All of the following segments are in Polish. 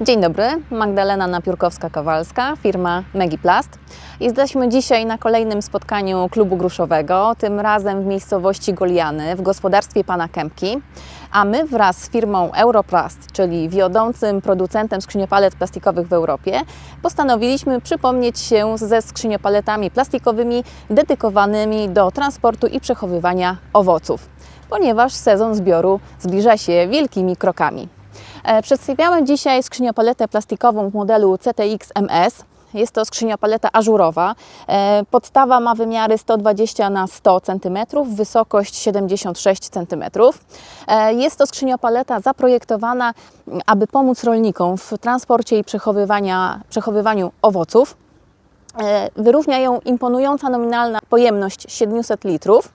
Dzień dobry, Magdalena Napiórkowska-Kowalska, firma Megiplast. Jesteśmy dzisiaj na kolejnym spotkaniu klubu gruszowego, tym razem w miejscowości Goliany w gospodarstwie pana Kępki, a my wraz z firmą Europlast, czyli wiodącym producentem skrzyniopalet plastikowych w Europie, postanowiliśmy przypomnieć się ze skrzyniopaletami plastikowymi dedykowanymi do transportu i przechowywania owoców, ponieważ sezon zbioru zbliża się wielkimi krokami. E, Przedstawiamy dzisiaj skrzyniopaletę plastikową w modelu CTX MS. Jest to skrzyniopaleta ażurowa. E, Podstawa ma wymiary 120 na 100 cm, wysokość 76 cm. E, Jest to skrzyniopaleta zaprojektowana, m, aby pomóc rolnikom w transporcie i przechowywaniu owoców. Wyróżnia ją imponująca nominalna pojemność 700 litrów.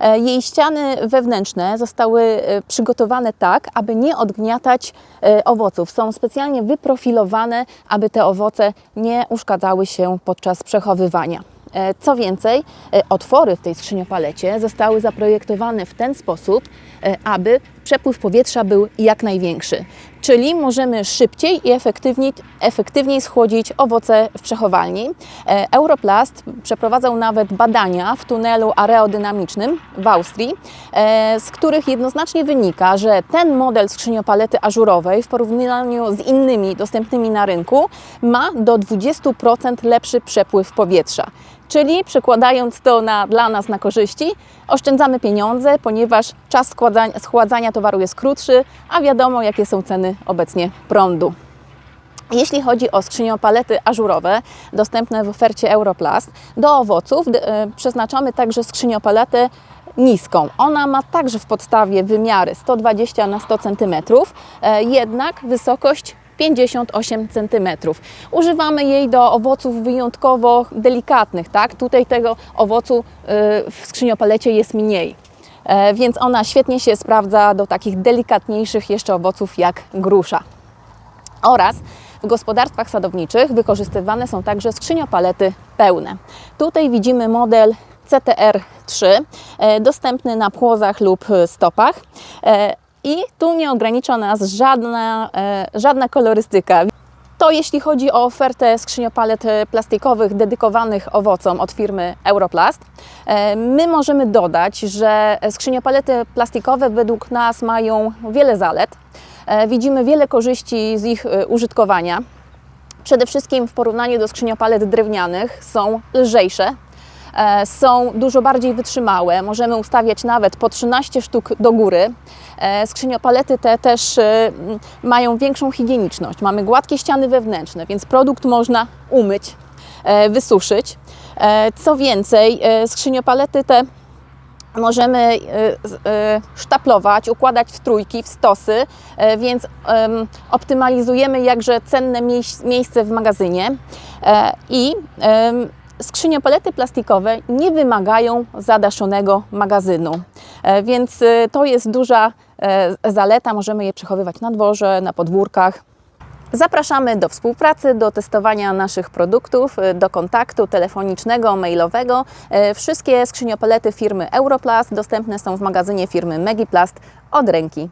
E, Jej ściany wewnętrzne zostały e, przygotowane tak, aby nie odgniatać e, owoców. Są specjalnie wyprofilowane, aby te owoce nie uszkadzały się podczas przechowywania. Co więcej, otwory w tej skrzyniopalecie zostały zaprojektowane w ten sposób, aby przepływ powietrza był jak największy. Czyli możemy szybciej i efektywniej, efektywniej schłodzić owoce w przechowalni. E, Europlast przeprowadzał nawet badania w tunelu aerodynamicznym w Austrii, e, z których jednoznacznie wynika, że ten model skrzyniopalety ażurowej w porównaniu z innymi dostępnymi na rynku ma do 20% lepszy przepływ powietrza. Czyli przekładając to na, dla nas na korzyści, oszczędzamy pieniądze, ponieważ czas schładzania, schładzania towaru jest krótszy, a wiadomo jakie są ceny obecnie prądu. Jeśli chodzi o skrzyniopalety ażurowe dostępne w ofercie Europlast, do owoców e, przeznaczamy także skrzyniopaledę niską. Ona ma także w podstawie wymiary 120 na 100 cm, e, jednak wysokość 58 cm. Używamy jej do owoców wyjątkowo delikatnych, tak? Tutaj tego owocu e, w skrzyniopalecie jest mniej. E, Więc ona świetnie się sprawdza do takich delikatniejszych jeszcze owoców jak grusza oraz w gospodarstwach sadowniczych wykorzystywane są także skrzyniopalety pełne. Tutaj widzimy model CTR3, e, dostępny na płozach lub stopach. E, I tu nie ogranicza nas żadna, żadna kolorystyka. To jeśli chodzi o ofertę skrzyniopalett e, plastikowych dedykowanych owocom od firmy Europlast. E, My możemy dodać, że skrzyniopalety plastikowe według nas mają wiele zalet. E, Widzimy wiele korzyści z ich e, użytkowania. Przede wszystkim w porównaniu do skrzyniopalet drewnianych są lżejsze, są dużo bardziej wytrzymałe. Możemy ustawiać nawet po 13 sztuk do góry. E, Skrzyniopalety te też e, mają większą higieniczność. Mamy gładkie ściany wewnętrzne, więc produkt można umyć, e, wysuszyć. E, Co więcej, e, skrzyniopalety te możemy e, e, sztaplować, układać w trójki, w stosy, e, więc em, optymalizujemy jakże cenne miejsc- miejsce w magazynie E, i em, skrzyniopalety plastikowe nie wymagają zadaszonego magazynu, E, więc e, to jest duża e, zaleta, możemy je przechowywać na dworze, na podwórkach. Zapraszamy do współpracy, do testowania naszych produktów, do kontaktu telefonicznego, mailowego. Wszystkie skrzyniopalety firmy Europlast dostępne są w magazynie firmy Megiplast od ręki